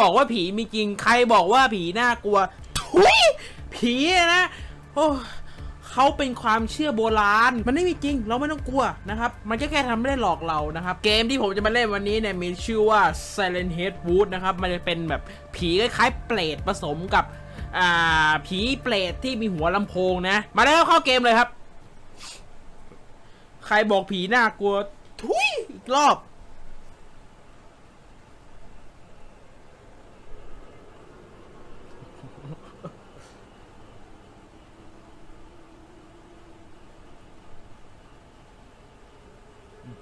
บอกว่าผีมีจริง ใครบอกว่าผีน่ากลัวทุยผีนะโอ้เขาเป็นความเชื่อโบราณ มันไม่มีจริง เราไม่ต้องกลัวนะครับ มันก็แค่ทำไม่ได้หลอกเรานะครับ เกมที่ผมจะมาเล่นวันนี้เนี่ยมีชื่อว่า Silent Head Wood นะครับ มันจะเป็นแบบผีคล้ายๆเปรตผสมกับอ่าผีเปรตที่มีหัวลำโพงนะ มาแล้วเข้าเกมเลยครับ ใครบอกผีน่ากลัว ทุยอีกรอบ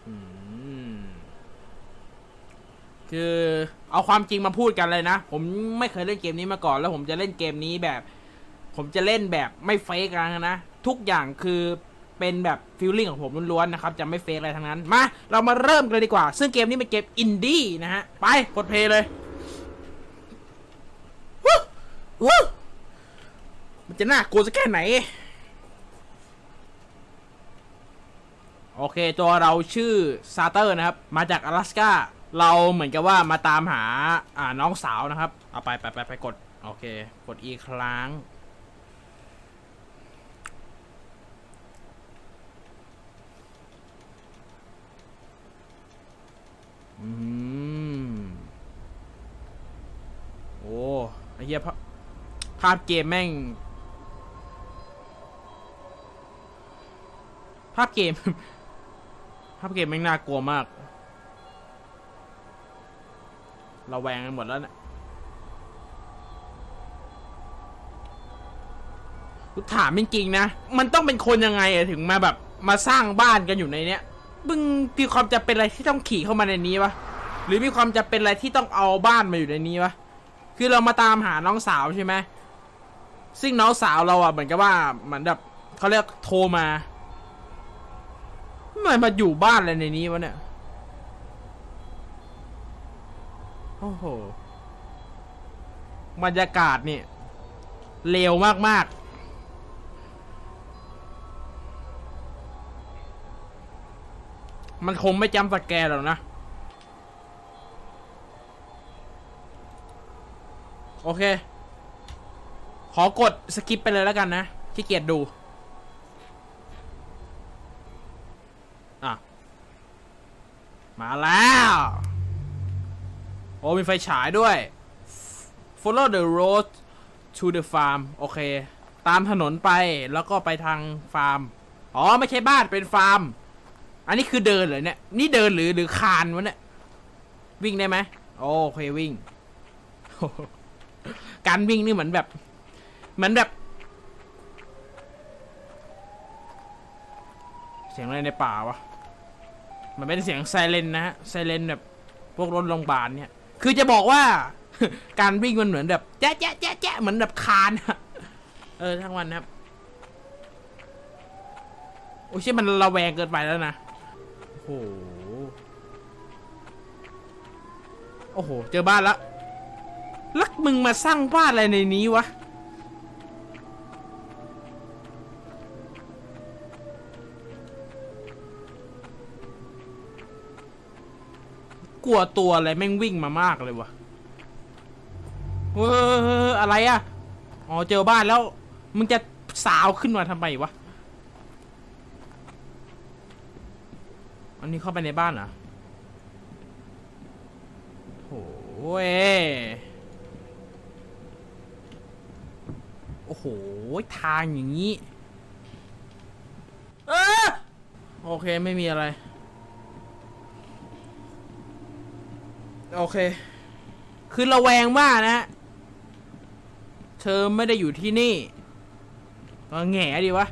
อืมคือเอาความจริงมาพูดกันเลยนะ ผมไม่เคยเล่นเกมนี้มาก่อน แล้วผมจะเล่นเกมนี้แบบ ผมจะเล่นแบบไม่เฟกอะไรนะ ทุกอย่างคือเป็นแบบฟิลลิ่งของผมล้วนๆนะครับจะไม่เฟกอะไรทั้งนั้น มา เรามาเริ่มกันเลยดีกว่า ซึ่งเกมนี้เป็นเกมอินดี้นะฮะ ไปกดเพลย์เลยวู้วู้มันจะน่ากลัวสักแค่ไหน โอเค ตัวเราชื่อซาเตอร์นะครับ มาจาก阿拉สกาเราเหมือนกับว่ามาตามหาอ่าน้องสาวนะครับ เอาไปไปไปไปกด โอเค กดอีกครั้ง อืม โอ้ไอเหี้ยภาพภาพเกมแม่ง ภาพเกม ภาพเกมแม่งน่ากลัวมาก เราแวงกันหมดแล้วเนะี่ยกูถามจริงๆนะ มันต้องเป็นคนยังไงอะถึงมาแบบมาสร้างบ้านกันอยู่ในเนี้ยมึงมีความจะเป็นอะไรที่ต้องขี่เข้ามาในนี้วะหรือมีความจะเป็นอะไรที่ต้องเอาบ้านมาอยู่ในนี้วะคือเรามาตามหาน้องสาวใช่ไหมซึ่งน้องสาวเราอะเหมือนกับว่าเหมือนแบบเขาเรียกโทรมา มันมาอยู่บ้านอะไรในนี้วะเนี่ย โอ้โห บรรยากาศเนี่ยเลวมาก ๆมันคงไม่จำสแกนหรอกนะ โอเค ขอกดสกิปไปเลยแล้วกันนะขี้เกียจดู มาแล้ว โอ้มีไฟฉายด้วย follow the road to the farm โอเค ตามถนนไปแล้วก็ไปทางฟาร์ม อ๋อ ไม่ใช่บ้านเป็นฟาร์ม อันนี้คือเดินเหรอเนี่ย นี่เดินหรือหรือคานวะเนี่ย วิ่งได้ไหม โอเควิ่ง การวิ่งนี่เหมือนแบบ เหมือนแบบ เสียงอะไรในป่าวะ มันเป็นเสียงไซเรนนะฮะไซเรนแบบพวกรถโรงพยาบาลเนี่ย คือจะบอกว่า การวิ่งมันเหมือนแบบแจ๊ะแจ๊ะแจ๊ะแจ๊ะเหมือนแบบคานอะเออทั้งวันนะครับ โอ้ยใช่มันระแวงเกินไปแล้วนะโอ้โหโอ้โห เจอบ้านแล้วล้วมึงมาสร้างบ้านอะไรในนี้วะ กลัวตัวอะไรแม่งวิ่งมามากเลยวะเอออะไรอะอ๋อเจอบ้านแล้ว มึงจะสาวขึ้นมาทำไมวะ อันนี้เข้าไปในบ้านเหรอโอ้ยโอ้โห ทางอย่างนี้ เออโอเคไม่มีอะไร โอเค คือระแวงมากนะเธอไม่ได้อยู่ที่นี่ก็แง่ดีวะ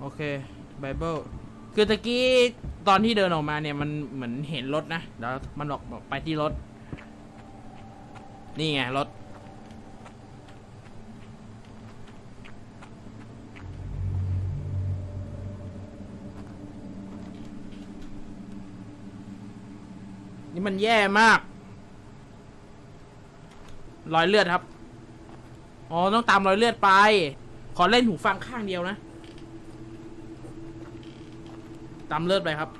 โอเค ไบเบิล คือตะกี้ตอนที่เดินออกมาเนี่ย มันเหมือนเห็นรถนะเดี๋ยวมันออกบอกไปที่รถ นี่ไงรถ นี่มันแย่มาก รอยเลือดครับ อ๋อ ต้องตามรอยเลือดไป ขอเล่นหูฟังข้างเดียวนะ ตามเลือดไปครับ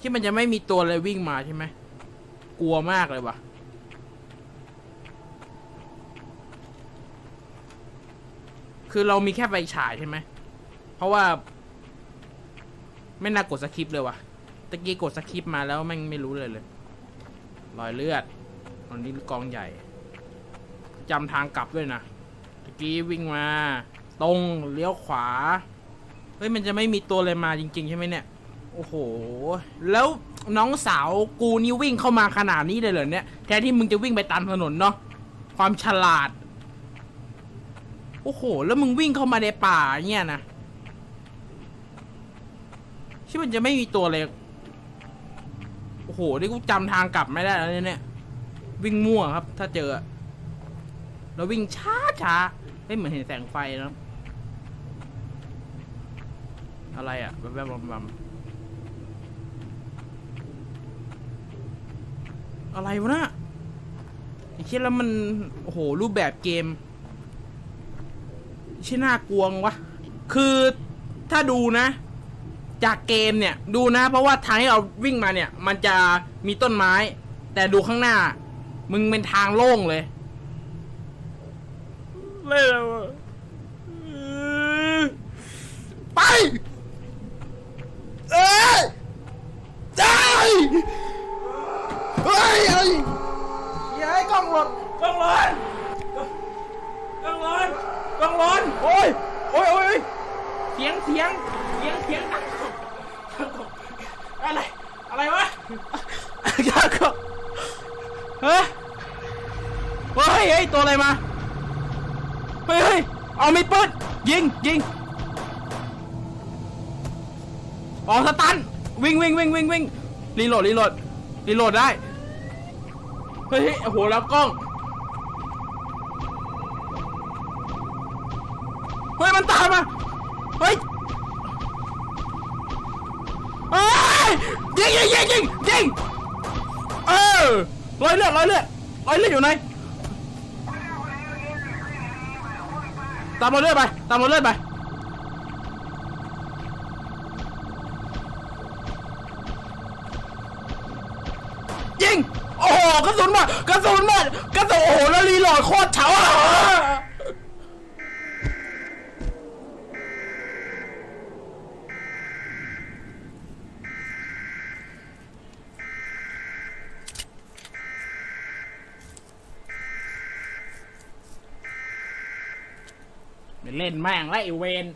ที่มันจะไม่มีตัวอะไรวิ่งมาใช่ไหม กลัวมากเลยว่ะคือเรามีแค่ไฟฉายใช่ไหม เพราะว่า ไม่น่ากดสคริปต์เลยว่ะตะกี้กดสคริปต์มาแล้วแม่งไม่รู้เลยเลยรอยเลือดอันนี้กองใหญ่จำทางกลับด้วยนะตะกี้วิ่งมา ตรงเลี้ยวขวาเฮ้ยมันจะไม่มีตัวอะไรมาจริง ๆ ใช่ไหมเนี่ยโอ้โห แล้วน้องสาวกูนี่วิ่งเข้ามาขนาดนี้เลยเหรอเนี่ยแทนที่มึงจะวิ่งไปตามถนนเนาะความฉลาด โอ้โห แล้วมึงวิ่งเข้ามาในป่าเนี่ยนะ ที่มันจะไม่มีตัวเลยโอ้โหนี่กูจำทางกลับไม่ได้แล้วเนี่ยเนี่ยวิ่งมั่วครับ ถ้าเจอ แล้ววิ่งช้าช้าเฮ้ยเหมือนเห็นแสงไฟนะอะไรอะแวบๆบำๆอะไรวะน่ะไอ้เชี่ยแล้วมัน โอ้โห รูปแบบเกมเชี่ยน่ากลัวงวะ คือถ้าดูนะ จากเกมเนี่ยดูนะ เพราะว่าทางที่เราวิ่งมาเนี่ย มันจะมีต้นไม้ แต่ดูข้างหน้า มึงเป็นทางโล่งเลยไม่แล้วอะไป เอ้ยได้เฮ้ยเฮ้ยอย่าให้กล้องหล่นกล้องหล่นกล้องหล่นกล้องหล่นโอ้ยโอ้ยโอ้ยโอ้ยเสียงเสียงเสียงเสียงดัง อะไร อะไรวะยาก็เฮ้ยเฮ้ยเฮ้ยตัวอะไรมา เฮ้ยเฮ้ยเอาไม่ปืนยิงยิงออกสตัน วิ่งวิ่งวิ่งวิ่งวิ่งรีโหลดรีโหลดรีโหลดได้ เฮ้ยเฮ้ยโอ้โหแล้วกล้อง เฮ้ย มันตามมา เฮ้ยเฮ้ ยิงยิงยิงยิงยิงเออร้อยเลือดร้อยเลือดร้อยเลือดอยู่ไหนตามเราเลือดไปตามเราเลือดไปยิงโอ้โหกระสุนหมดกระสุนหมดกระสุนโอ้โหแล้วรีโหลดโคตรเฉาอะ เล่นแม่งแล้วไอเวน